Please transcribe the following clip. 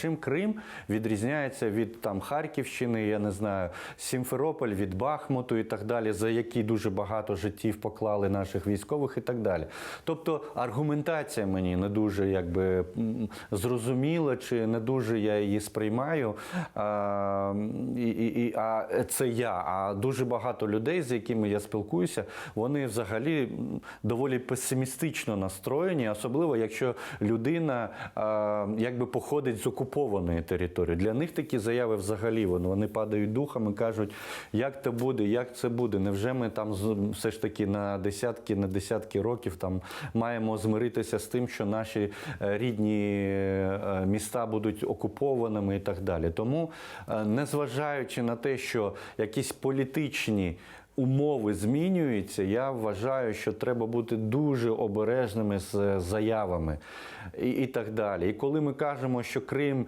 Чим Крим відрізняється від там Харківщини, я не знаю, Сімферополь від Бахмуту і так далі, за які дуже багато життів поклали наших військових і так далі. Тобто аргументація мені не дуже якби зрозуміла, чи не дуже я її сприймаю. А, і, і, а це я. А дуже багато людей, з якими я спілкуюся, вони взагалі доволі песимістично настроєні, особливо якщо людина а, якби походить з окупованої території. Для них такі заяви взагалі вони, падають духом і кажуть, як це буде, як це буде. Невже ми там все ж таки на десятки, на десятки років там маємо змиритися з тим, що наші е, рідні е, міста будуть окупованими і так далі. Тому, е, незважаючи на те, що якісь політичні умови змінюються, я вважаю, що треба бути дуже обережними з заявами і, і так далі. І коли ми кажемо, що Крим